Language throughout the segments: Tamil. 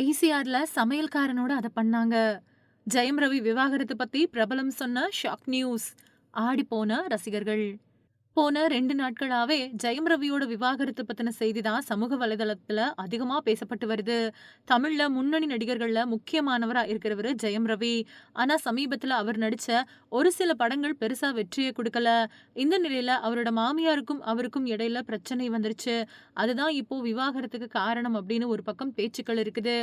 ஏசிஆர்ல சமையல்காரனோட அத பண்ணாங்க. ஜெயம் ரவி விவாகரத்து பத்தி பிரபலம் சொன்ன ஷாக் நியூஸ். ஆடிப்போன ரசிகர்கள். போன ரெண்டு நாட்களாவே ஜெயம் ரவியோட விவாகரத்து பத்தின செய்தி தான் சமூக வலைதளத்துல அதிகமா பேசப்பட்டு வருது. தமிழ்ல முன்னணி நடிகர்கள்ல முக்கியமானவரா இருக்கிறவர் ஜெயம் ரவி. ஆனா சமீபத்துல அவர் நடிச்ச ஒரு சில படங்கள் பெருசா வெற்றியை கொடுக்கல இந்த நிலையில அவரோட மாமியாருக்கும் அவருக்கும் இடையில பிரச்சனை வந்துருச்சு. அதுதான் இப்போ விவாகரத்துக்கு காரணம் அப்படின்னு ஒரு பக்கம் பேச்சுக்கள் இருக்குது.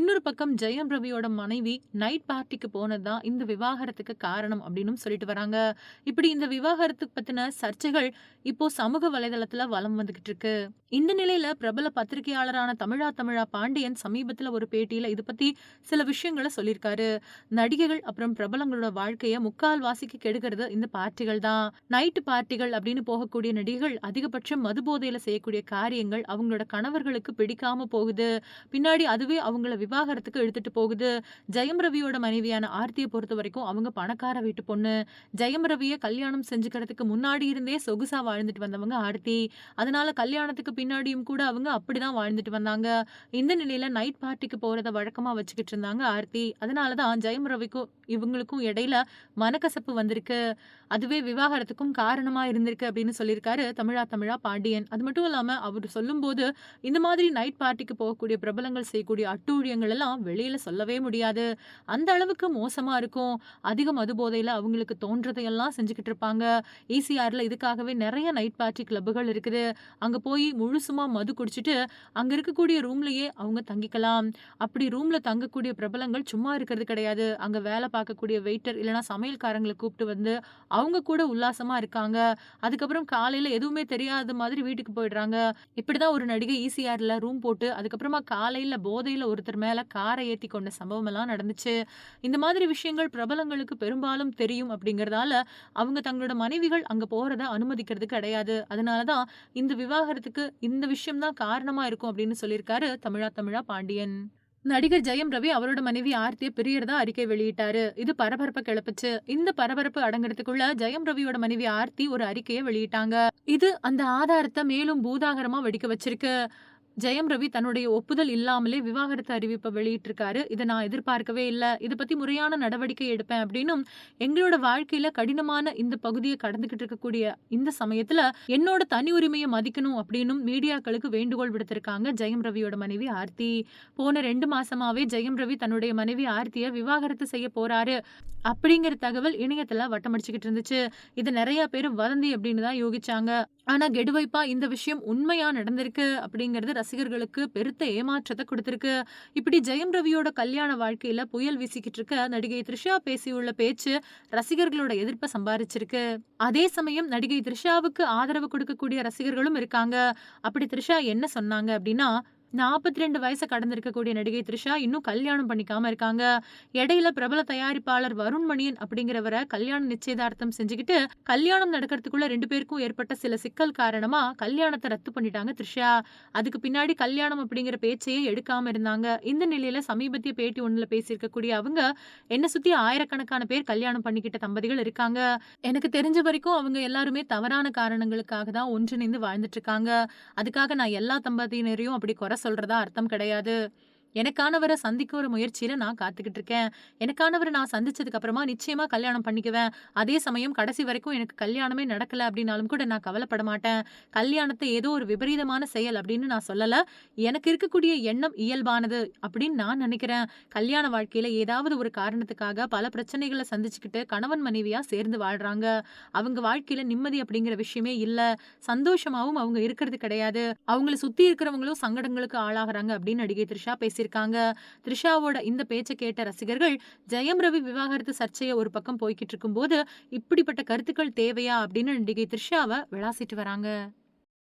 இன்னொரு பக்கம் ஜெயம் ரவியோட மனைவி நைட் பார்ட்டிக்கு போனது தான் இந்த விவாகரத்துக்கு காரணம் அப்படின்னு சொல்லிட்டு வராங்க. இப்படி இந்த விவாகரத்து பத்தின சர்ச்சை சர்ச்சைகள் இப்போ சமூக வலைதளத்துல வலம் வந்துகிட்டு இருக்கு. இந்த நிலையில பிரபல பத்திரிகையாளரான தமிழா தமிழா பாண்டியன் சமீபத்துல ஒரு பேட்டியில இது பத்தி சில விஷயங்கள சொல்லியிருக்காரு. நடிகைகள் அப்புறம் பிரபலங்களோட வாழ்க்கைய முக்கால்வாசிக்கு கெடுக்கிறது இந்த பார்ட்டிகள் தான். நைட் பார்ட்டிகள் அப்படின்னு போகக்கூடிய நடிகைகள் அதிகபட்சம் மது போதையில செய்யக்கூடிய காரியங்கள் அவங்களோட கணவர்களுக்கு பிடிக்காம போகுது. பின்னாடி அதுவே அவங்கள விவாகரத்துக்கு எடுத்துட்டு போகுது. ஜெயம் ரவியோட மனைவியான ஆர்த்தியை பொறுத்த வரைக்கும் அவங்க பணக்கார வீட்டு பொண்ணு. ஜெயம் ரவியை கல்யாணம் செஞ்சுக்கிறதுக்கு முன்னாடி இருந்தே சொகுசா வாழ்ந்துட்டு வந்தவங்க ஆர்த்தி. அதனால கல்யாணத்துக்கு பின்னாடியும் கூட அவங்க அப்படிதான் வாழ்ந்துட்டு வந்தாங்க. இந்த நிலையில நைட் பார்ட்டிக்கு போறத வழக்கமா வச்சுக்கிட்டு இருந்தாங்க ஆர்த்தி. அதனாலதான் ஜெயம் ரவிக்கும் இவங்களுக்கும் இடையில மனக்கசப்பு வந்திருக்கு. அதுவே விவாகரத்துக்கும் காரணமா இருந்திருக்கு அப்படின்னு சொல்லியிருக்காரு தமிழா தமிழா பாண்டியன். அது மட்டும் இல்லாம அவர் சொல்லும்போது இந்த மாதிரி நைட் பார்ட்டிக்கு போகக்கூடிய பிரபலங்கள் செய்யக்கூடிய அட்டூழியங்கள் எல்லாம் வெளியில சொல்லவே முடியாது. அந்த அளவுக்கு மோசமா இருக்கும். அதிக மதுபோதையில அவங்களுக்கு தோன்றதையெல்லாம் செஞ்சுக்கிட்டு இருப்பாங்க. ஈசிஆர்ல இதுக்காகவே நிறைய நைட் பார்ட்டி கிளப்புகள் இருக்குது. அங்கே போய் முழுசுமாக மது குடிச்சிட்டு அங்கே இருக்கக்கூடிய ரூம்லயே அவங்க தங்கிக்கலாம். அப்படி ரூம்ல தங்கக்கூடிய பிரபலங்கள் சும்மா இருக்கிறது கிடையாது. அங்கே வேலை பார்க்கக்கூடிய வெயிட்டர் இல்லைனா சமையல்காரங்களை கூப்பிட்டு வந்து அவங்க கூட உல்லாசமா இருக்காங்க. அதுக்கப்புறம் காலையில் எதுவுமே தெரியாத மாதிரி வீட்டுக்கு போயிடுறாங்க. இப்படிதான் ஒரு நடிகை ஈசிஆர்ல ரூம் போட்டு அதுக்கப்புறமா காலையில் போதையில் ஒருத்தர் மேல காரை ஏற்றி கொண்ட சம்பவம் எல்லாம் நடந்துச்சு. இந்த மாதிரி விஷயங்கள் பிரபலங்களுக்கு பெரும்பாலும் தெரியும் அப்படிங்கிறதால அவங்க தங்களோட மனைவிகள் அங்கே போகிறத அனு அனுமதிக்கிறது கிடையாது. அதனால தான் இந்த விவாகரத்துக்கு இந்த விஷயம் தான் காரணமா இருக்கும் அப்படின்னு சொல்லியிருக்காரு தமிழா தமிழா பாண்டியன். நடிகர் ஜெயம் ரவி அவரோட மனைவி ஆர்த்தியை பிரியறதா அறிக்கை வெளியிட்டாரு. இது பரபரப்ப கிளப்பிச்சு இந்த பரபரப்பு அடங்குறதுக்குள்ள ஜெயம் ரவியோட மனைவி ஆர்த்தி ஒரு அறிக்கையை வெளியிட்டாங்க. இது அந்த ஆதாரத்தை மேலும் பூதாகரமா வெடிக்க வச்சிருக்கு. ஜெயம் ரவி தன்னுடைய ஒப்புதல் இல்லாமலே விவாகரத்து அறிவிப்பை வெளியிட்டிருக்காரு. இதை நான் எதிர்பார்க்கவே இல்ல. இதை பத்தி முறையான நடவடிக்கை எடுப்பேன் அப்படின்னும், எங்களோட வாழ்க்கையில கடினமான இந்த பகுதியை கடந்துகிட்டு இருக்கக்கூடிய இந்த சமயத்துல என்னோட தனி உரிமையை மதிக்கணும் அப்படின்னும் மீடியாக்களுக்கு வேண்டுகோள் விடுத்திருக்காங்க ஜெயம் ரவியோட மனைவி ஆர்த்தி. போன ரெண்டு மாசமாவே ஜெயம் ரவி தன்னுடைய மனைவி ஆர்த்தியை விவாகரத்து செய்ய போறாரு அப்படிங்கிற தகவல் இணையத்துல வட்டமடிச்சுக்கிட்டு இருந்துச்சு. இது நிறைய பேரு வதந்தி அப்படின்னு தான் யோகிச்சாங்க. ஆனா கெடுவைப்பா இந்த விஷயம் உண்மையா நடந்திருக்கு அப்படிங்கிறது ரசிகர்களுக்கு பெருத்த ஏமாற்றத்தை கொடுத்திருக்கு இப்படி ஜெயம் ரவியோட கல்யாண வாழ்க்கையில புயல் வீசிக்கிட்டு இருக்க நடிகை த்ரிஷா பேசியுள்ள பேச்சு ரசிகர்களோட எதிர்ப்ப சம்பாரிச்சிருக்கு. அதே சமயம் நடிகை த்ரிஷாவுக்கு ஆதரவு கொடுக்கக்கூடிய ரசிகர்களும் இருக்காங்க. அப்படி த்ரிஷா என்ன சொன்னாங்க அப்படின்னா நாற்பத்தி ரெண்டு வயசை கடந்திருக்கக்கூடிய நடிகை த்ரிஷா இன்னும் கல்யாணம் பண்ணிக்காம இருக்காங்க. இடையில பிரபல தயாரிப்பாளர் வருண்மணியன் அப்படிங்கிறவரை கல்யாணம் கல்யாண நிச்சயதார்த்தம் செஞ்சுக்கிட்டு கல்யாணம் நடக்கிறதுக்குள்ள ரெண்டு பேருக்கும் ஏற்பட்ட சில சிக்கல் காரணமா கல்யாணத்தை ரத்து பண்ணிட்டாங்க த்ரிஷா. அதுக்கு பின்னாடி கல்யாணம் அப்படிங்கிற பேச்சையே எடுக்காம இருந்தாங்க. இந்த நிலையில சமீபத்திய பேட்டி ஒன்றில் பேசியிருக்கக்கூடிய அவங்க என்ன சுத்தி ஆயிரக்கணக்கான பேர் கல்யாணம் பண்ணிக்கிட்ட தம்பதிகள் இருக்காங்க. எனக்கு தெரிஞ்ச வரைக்கும் அவங்க எல்லாருமே தவறான காரணங்களுக்காக தான் ஒன்றிணைந்து வாழ்ந்துட்டு இருக்காங்க. அதுக்காக நான் எல்லா தம்பதியினரையும் அப்படி குறை சொல்றதா அர்த்தம் கிடையாது. எனக்கானவர சந்திக்கிற முயற்சியில நான் காத்துக்கிட்டு இருக்கேன். எனக்கானவரை நான் சந்திச்சதுக்கு அப்புறமா நிச்சயமா கல்யாணம் பண்ணிக்குவேன். அதே சமயம் கடைசி வரைக்கும் எனக்கு கல்யாணமே நடக்கல அப்படின்னாலும் கூட நான் கவலைப்பட மாட்டேன். கல்யாணத்தை ஏதோ ஒரு விபரீதமான செயல் அப்படின்னு நான் சொல்லல. எனக்கு இருக்கக்கூடிய எண்ணம் இயல்பானது அப்படின்னு நான் நினைக்கிறேன். கல்யாண வாழ்க்கையில ஏதாவது ஒரு காரணத்துக்காக பல பிரச்சனைகளை சந்திச்சுக்கிட்டு கணவன் மனைவியா சேர்ந்து வாழ்றாங்க. அவங்க வாழ்க்கையில நிம்மதி அப்படிங்கிற விஷயமே இல்ல. சந்தோஷமாவும் அவங்க இருக்கிறது கிடையாது. அவங்கள சுத்தி இருக்கிறவங்களும் சங்கடங்களுக்கு ஆளாகுறாங்க அப்படின்னு நடிகை த்ரிஷா பேசியிருக்காங்க. த்ரிஷாவோட இந்த பேச்சை கேட்ட ரசிகர்கள் ஜெயம் ரவி விவாகரத்து சர்ச்சையை ஒரு பக்கம் போய்க்கிட்டு இருக்கும்போது, இப்படிப்பட்ட கருத்துக்கள் தேவையா அப்படின்னு நடிகை த்ரிஷாவை விளாசிட்டு வராங்க.